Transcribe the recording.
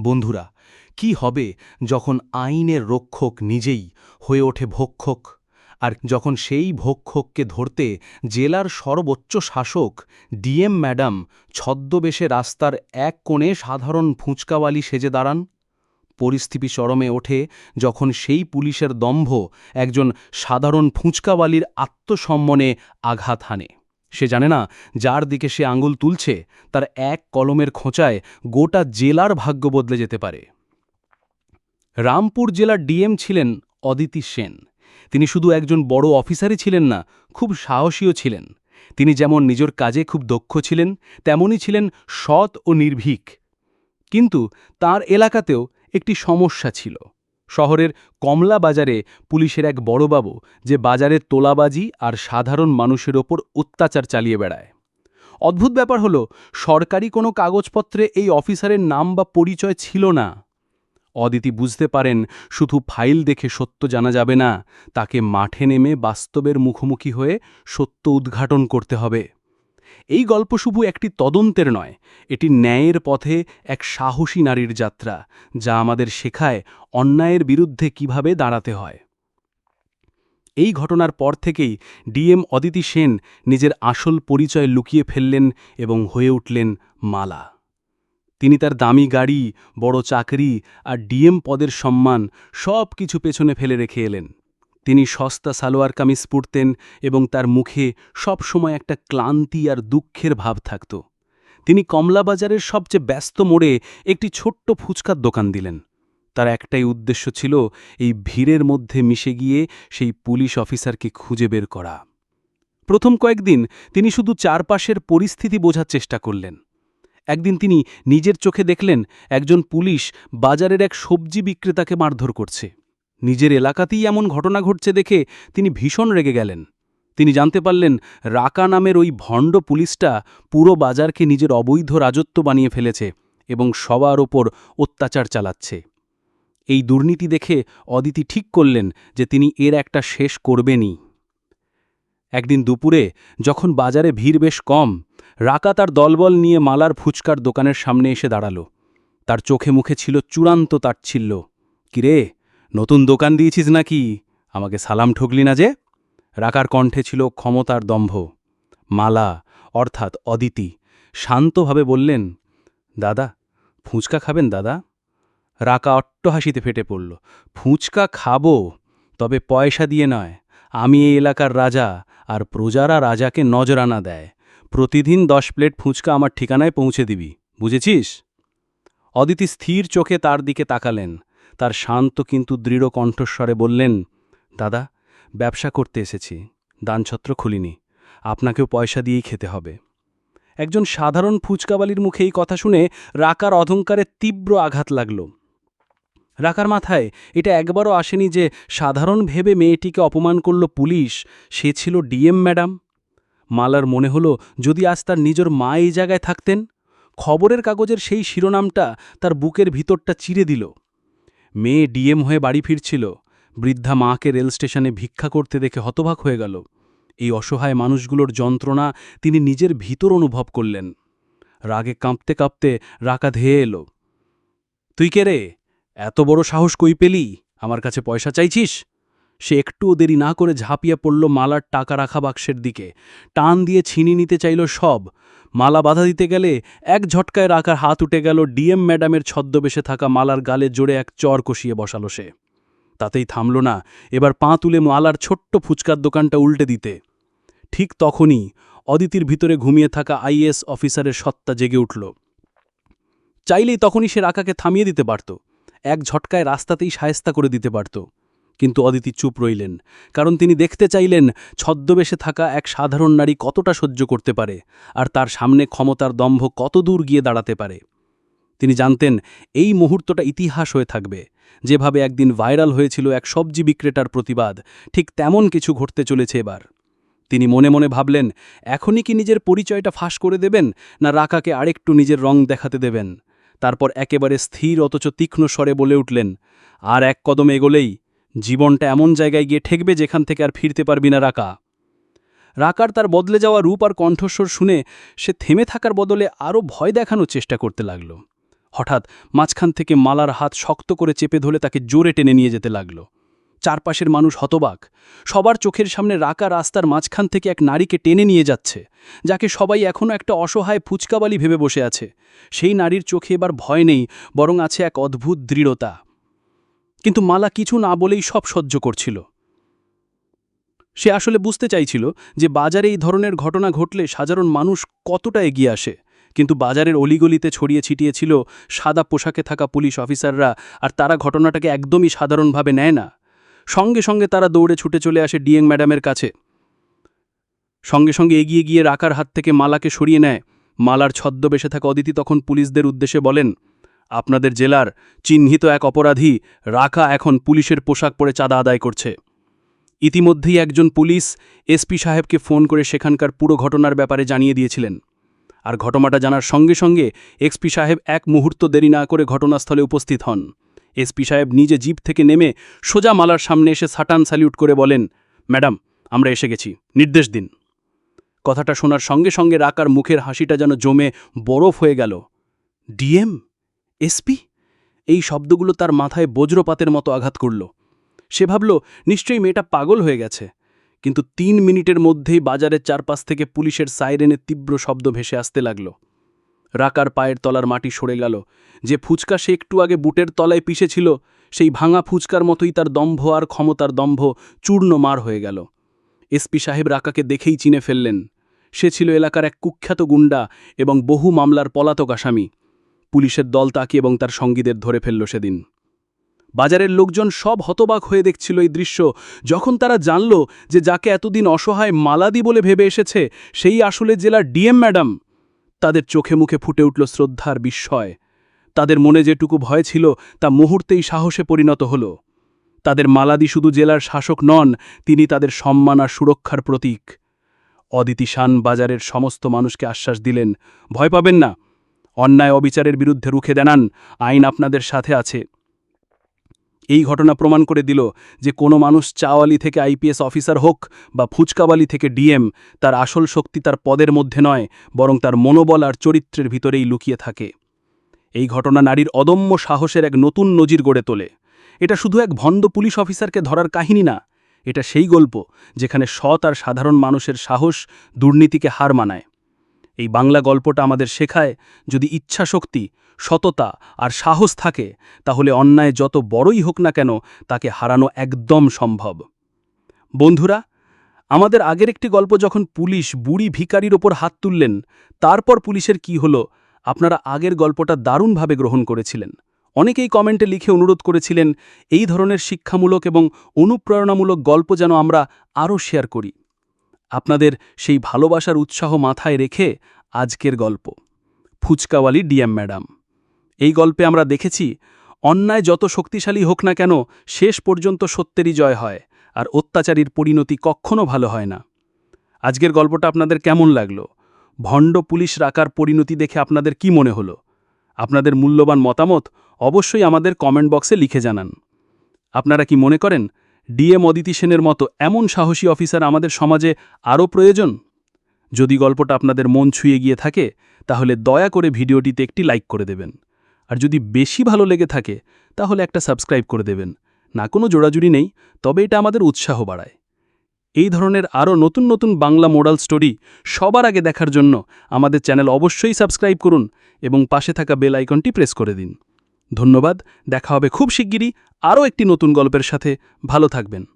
বন্ধুরা, কি হবে যখন আইনের রক্ষক নিজেই হয়ে ওঠে ভক্ষক? আর যখন সেই ভক্ষককে ধরতে জেলার সর্বোচ্চ শাসক, ডিএম ম্যাডাম, ছদ্মবেশে রাস্তার এক কোণে সাধারণ ফুঁচকাওয়ালি সেজে দাঁড়ান? পরিস্থিতি চরমে ওঠে যখন সেই পুলিশের দম্ভ একজন সাধারণ ফুঁচকাওয়ালির আত্মসম্মনে আঘাত হানে। সে জানে না যার দিকে সে আঙুল তুলছে, তার এক কলমের খোঁচায় গোটা জেলার ভাগ্য বদলে যেতে পারে। রামপুর জেলার ডিএম ছিলেন অদিতি সেন। তিনি শুধু একজন বড় অফিসারই ছিলেন না, খুব সাহসীও ছিলেন। তিনি যেমন নিজের কাজে খুব দক্ষ ছিলেন, তেমনই ছিলেন সৎ ও নির্ভীক। কিন্তু তার এলাকাতেও একটি সমস্যা ছিল। শহরের কমলা বাজারে পুলিশের এক বড়বাবু যে বাজারের তোলাবাজি আর সাধারণ মানুষের ওপর অত্যাচার চালিয়ে বেড়ায়। অদ্ভুত ব্যাপার হলো, সরকারি কোনো কাগজপত্রে এই অফিসারের নাম বা পরিচয় ছিল না। অদিতি বুঝতে পারেন, শুধু ফাইল দেখে সত্য জানা যাবে না, তাকে মাঠে নেমে বাস্তবের মুখোমুখি হয়ে সত্য উদ্ঘাটন করতে হবে। এই গল্প শুধু একটি তদন্তের নয়, এটি ন্যায়ের পথে এক সাহসী নারীর যাত্রা, যা আমাদের শেখায় অন্যায়ের বিরুদ্ধে কীভাবে দাঁড়াতে হয়। এই ঘটনার পর থেকেই ডিএম অদিতি সেন নিজের আসল পরিচয় লুকিয়ে ফেললেন এবং হয়ে উঠলেন মালা। তিনি তার দামি গাড়ি, বড় চাকরি আর ডিএম পদের সম্মান সব কিছু পেছনে ফেলে রেখে এলেন। তিনি সস্তা সালোয়ার কামিজ পরতেন এবং তার মুখে সব সময় একটা ক্লান্তি আর দুঃখের ভাব থাকত। তিনি কমলাবাজারের সবচেয়ে ব্যস্ত মোড়ে একটি ছোট্ট ফুচকার দোকান দিলেন। তার একটাই উদ্দেশ্য ছিল এই ভিড়ের মধ্যে মিশে গিয়ে সেই পুলিশ অফিসারকে খুঁজে বের করা। প্রথম কয়েকদিন তিনি শুধু চারপাশের পরিস্থিতি বোঝার চেষ্টা করলেন। একদিন তিনি নিজের চোখে দেখলেন একজন পুলিশ বাজারের এক সবজি বিক্রেতাকে মারধর করছে। নিজের এলাকাতেই এমন ঘটনা ঘটছে দেখে তিনি ভীষণ রেগে গেলেন। তিনি জানতে পারলেন, রাকা নামের ওই ভণ্ড পুলিশটা পুরো বাজারকে নিজের অবৈধ রাজত্ব বানিয়ে ফেলেছে এবং সবার ওপর অত্যাচার চালাচ্ছে। এই দুর্নীতি দেখে অদিতি ঠিক করলেন যে তিনি এর একটা শেষ করবেনই। একদিন দুপুরে যখন বাজারে ভিড় বেশ কম, রাকা তার দলবল নিয়ে মালার ফুচকার দোকানের সামনে এসে দাঁড়াল। তার চোখে মুখে ছিল চূড়ান্ত তাচ্ছিল্য। কিরে নতুন দোকান দিয়েছিস নাকি? আমাকে সালাম ঠকলি না যে? রাকার কণ্ঠে ছিল ক্ষমতার দম্ভ। মালা, অর্থাৎ অদিতি, শান্তভাবে বললেন, দাদা, ফুচকা খাবেন দাদা? রাকা অট্টহাসিতে ফেটে পড়ল, ফুচকা খাব, তবে পয়সা দিয়ে নয়। আমি এই এলাকার রাজা, আর প্রজারা রাজাকে নজরানা দেয়। প্রতিদিন দশ প্লেট ফুচকা আমার ঠিকানায় পৌঁছে দিবি, বুঝেছিস? অদিতি স্থির চোখে তার দিকে তাকালেন তার শান্ত কিন্তু দৃঢ় কণ্ঠস্বরে বললেন, দাদা, ব্যবসা করতে এসেছি, দানছত্র খুলিনি, আপনাকেও পয়সা দিয়েই খেতে হবে। একজন সাধারণ ফুচকাবালির মুখে এই কথা শুনে রাকার অধংকারে তীব্র আঘাত লাগল। রাকার মাথায় এটা একবারও আসেনি যে সাধারণ ভেবে মেয়েটিকে অপমান করল পুলিশ, সে ছিল ডিএম ম্যাডাম। মালার মনে হলো, যদি আজ তার নিজের মা এই জায়গায় থাকতেন, খবরের কাগজের সেই শিরোনামটা তার বুকের ভিতরটা চিরে দিল। মেয়ে ডিএম হয়ে বাড়ি ফিরছিল। বৃদ্ধা মাকে রেল স্টেশনে ভিক্ষা করতে দেখে হতবাক হয়ে গেল। এই অসহায় মানুষগুলোর যন্ত্রণা তিনি নিজের ভিতর অনুভব করলেন। রাগে কাঁপতে কাঁপতে রাকা ধেয়ে এলো। তুই কে রে? এত বড় সাহস কই পেলি? আমার কাছে পয়সা চাইছিস? সে একটুও দেরি না করে ঝাঁপিয়ে পড়ল মালার টাকা রাখা বাক্সের দিকে। টান দিয়ে ছিনি নিতে চাইল সব। মালা বাধা দিতে গেলে এক ঝটকায় রাখার হাত উঠে গেল ডিএম ম্যাডামের ছদ্মবেশে থাকা মালার গালে জোরে এক চর কষিয়ে বসালো সে। তাতেই থামল না, এবার পা তুলে মালার ছোট্ট ফুচকার দোকানটা উল্টে দিতে। ঠিক তখনই অদিতির ভিতরে ঘুমিয়ে থাকা আইএস অফিসারের সত্তা জেগে উঠল। চাইলেই তখনই সে রাকাকে থামিয়ে দিতে পারত, এক ঝটকায় রাস্তাতেই সায়স্তা করে দিতে পারত। কিন্তু অদিতি চুপ রইলেন, কারণ তিনি দেখতে চাইলেন ছদ্মবেশে থাকা এক সাধারণ নারী কতটা সহ্য করতে পারে, আর তার সামনে ক্ষমতার দম্ভ কত দূর গিয়ে দাঁড়াতে পারে। তিনি জানতেন, এই মুহূর্তটা ইতিহাস হয়ে থাকবে। যেভাবে একদিন ভাইরাল হয়েছিল এক সবজি বিক্রেতার প্রতিবাদ, ঠিক তেমন কিছু ঘটতে চলেছে এবার। তিনি মনে মনে ভাবলেন, এখনই কি নিজের পরিচয়টা ফাঁস করে দেবেন, না রাকাকে আরেকটু নিজের রং দেখাতে দেবেন? তারপর একেবারে স্থির, অথচ তীক্ষ্ণ স্বরে বলে উঠলেন, আর এক কদম এগোলেই জীবনটা এমন জায়গায় গিয়ে ঠেকবে যেখান থেকে আর ফিরতে পারবি না রাকা। রাকার তার বদলে যাওয়া রূপ আর কণ্ঠস্বর শুনে সে থেমে থাকার বদলে আরও ভয় দেখানোর চেষ্টা করতে লাগল। হঠাৎ মাঝখান থেকে মালার হাত শক্ত করে চেপে ধরে তাকে জোরে টেনে নিয়ে যেতে লাগল। চারপাশের মানুষ হতবাক। সবার চোখের সামনে রাকা রাস্তার মাঝখান থেকে এক নারীকে টেনে নিয়ে যাচ্ছে, যাকে সবাই এখনও একটা অসহায় ফুচকাবালি ভেবে বসে আছে। সেই নারীর চোখে এবার ভয় নেই, বরং আছে এক অদ্ভুত দৃঢ়তা। কিন্তু মালা কিছু না বলেই সব সহ্য করছিল। সে আসলে বুঝতে চাইছিল যে বাজারে এই ধরনের ঘটনা ঘটলে সাধারণ মানুষ কতটা এগিয়ে আসে, কিন্তু বাজারের অলিগলিতে ছড়িয়ে ছিটিয়েছিল সাদা পোশাকে থাকা পুলিশ অফিসাররা আর তারা ঘটনাটাকে একদমই সাধারণভাবে নেয় না। সঙ্গে সঙ্গে তারা দৌড়ে ছুটে চলে আসে ডিএং ম্যাডামের কাছে। সঙ্গে সঙ্গে এগিয়ে গিয়ে রাকার হাত থেকে মালাকে সরিয়ে নেয়। মালার ছদ্মবেশে থাকা অদিতি তখন পুলিশদের উদ্দেশ্যে বলেন আপনাদের জেলার চিহ্নিত এক অপরাধী রাখা এখন পুলিশের পোশাক পরে চাঁদা আদায় করছে। ইতিমধ্যেই একজন পুলিশ এসপি সাহেবকে ফোন করে সেখানকার পুরো ঘটনার ব্যাপারে জানিয়ে দিয়েছিলেন। আর ঘটনাটা জানার সঙ্গে সঙ্গে এসপি সাহেব এক মুহূর্ত দেরি না করে ঘটনাস্থলে উপস্থিত হন। এসপি সাহেব নিজে জিপ থেকে নেমে সোজা মালার সামনে এসে সাটান স্যালিউট করে বলেন, ম্যাডাম, আমরা এসে গেছি, নির্দেশ দিন। কথাটা শোনার সঙ্গে সঙ্গে রাকার মুখের হাসিটা যেন জমে বরফ হয়ে গেল। ডিএম? এসপি? এই শব্দগুলো তার মাথায় বজ্রপাতের মতো আঘাত করল। সে ভাবল, নিশ্চয়ই মেয়েটা পাগল হয়ে গেছে। কিন্তু তিন মিনিটের মধ্যেই বাজারের চারপাশ থেকে পুলিশের সাইরেনের তীব্র শব্দ ভেসে আসতে লাগল। রাকার পায়ের তলার মাটি সরে গেল। যে ফুচকা সে একটু আগে বুটের তলায় পিষেছিল, সেই ভাঙা ফুচকার মতোই তার দম্ভ আর ক্ষমতার দম্ভ চূর্ণ মার হয়ে গেল। এসপি সাহেব রাকাকে দেখেই চিনে ফেললেন। সে ছিল এলাকার এক কুখ্যাত গুন্ডা এবং বহু মামলার পলাতক আসামি। পুলিশের দল তাকে এবং তার সঙ্গীদের ধরে ফেলল সেদিন। বাজারের লোকজন সব হতবাক হয়ে দেখছিল এই দৃশ্য। যখন তারা জানল যে যাকে এতদিন অসহায় মালাদি বলে ভেবে এসেছে, সেই আসলে জেলার ডিএম ম্যাডাম। তাদের চোখে মুখে ফুটে উঠল শ্রদ্ধার বিস্ময়। তাদের মনে যেটুকু ভয় ছিল, তা মুহূর্তেই সাহসে পরিণত হল। তাদের মালাদি শুধু জেলার শাসক নন, তিনি তাদের সম্মান আর সুরক্ষার প্রতীক। অদিতি শান বাজারের সমস্ত মানুষকে আশ্বাস দিলেন, ভয় পাবেন না। অন্যায় অবিচারের বিরুদ্ধে রুখে দেনান, আইন আপনাদের সাথে আছে। এই ঘটনা প্রমাণ করে দিল যে কোনো মানুষ চাওয়ালি থেকে আইপিএস অফিসার হোক বা ফুচকাওয়ালি থেকে ডিএম, তার আসল শক্তি তার পদের মধ্যে নয়, বরং তার মনোবল আর চরিত্রের ভিতরেই লুকিয়ে থাকে। এই ঘটনা নারীর অদম্য সাহসের এক নতুন নজির গড়ে তোলে। এটা শুধু এক ভণ্ড পুলিশ অফিসারকে ধরার কাহিনী না, এটা সেই গল্প যেখানে সৎ আর সাধারণ মানুষের সাহস দুর্নীতিকে হার মানায়। এই বাংলা গল্পটা আমাদের শেখায়, যদি ইচ্ছাশক্তি, সততা আর সাহস থাকে, তাহলে অন্যায় যত বড়ই হোক না কেন তাকে হারানো একদম সম্ভব। বন্ধুরা, আমাদের আগের একটি গল্প যখন পুলিশ বুড়ি ভিকারির ওপর হাত তুললেন, তারপর পুলিশের কি হলো, আপনারা আগের গল্পটা দারুণভাবে গ্রহণ করেছিলেন। অনেকেই কমেন্টে লিখে অনুরোধ করেছিলেন, এই ধরনের শিক্ষামূলক এবং অনুপ্রেরণামূলক গল্প যেন আমরা আরও শেয়ার করি। আপনাদের সেই ভালোবাসার উৎসাহ মাথায় রেখে আজকের গল্প। ফুচকাওয়ালি ডিএম ম্যাডাম। এই গল্পে আমরা দেখেছি, অন্যায় যত শক্তিশালী হোক না কেন শেষ পর্যন্ত সত্যেরই জয় হয়, আর অত্যাচারীর পরিণতি কখনো ভালো হয় না। আজকের গল্পটা আপনাদের কেমন লাগল? ভণ্ড পুলিশ রাখার পরিণতি দেখে আপনাদের কি মনে হলো? আপনাদের মূল্যবান মতামত অবশ্যই আমাদের কমেন্ট বক্সে লিখে জানান। আপনারা কি মনে করেন ডিএম অদিতি সেনের মতো এমন সাহসী অফিসার আমাদের সমাজে আরও প্রয়োজন? যদি গল্পটা আপনাদের মন ছুঁয়ে গিয়ে থাকে, তাহলে দয়া করে ভিডিওটিতে একটি লাইক করে দেবেন। আর যদি বেশি ভালো লেগে থাকে, তাহলে একটা সাবস্ক্রাইব করে দেবেন। না কোনো জোড়াজুড়ি নেই, তবে এটা আমাদের উৎসাহ বাড়ায়। এই ধরনের আরও নতুন নতুন বাংলা মোডাল স্টোরি সবার আগে দেখার জন্য আমাদের চ্যানেল অবশ্যই সাবস্ক্রাইব করুন এবং পাশে থাকা বেল আইকনটি প্রেস করে দিন। ধন্যবাদ দেখা হবে খুব শিগগিরই আরও একটি নতুন গল্পের সাথে। ভালো থাকবেন।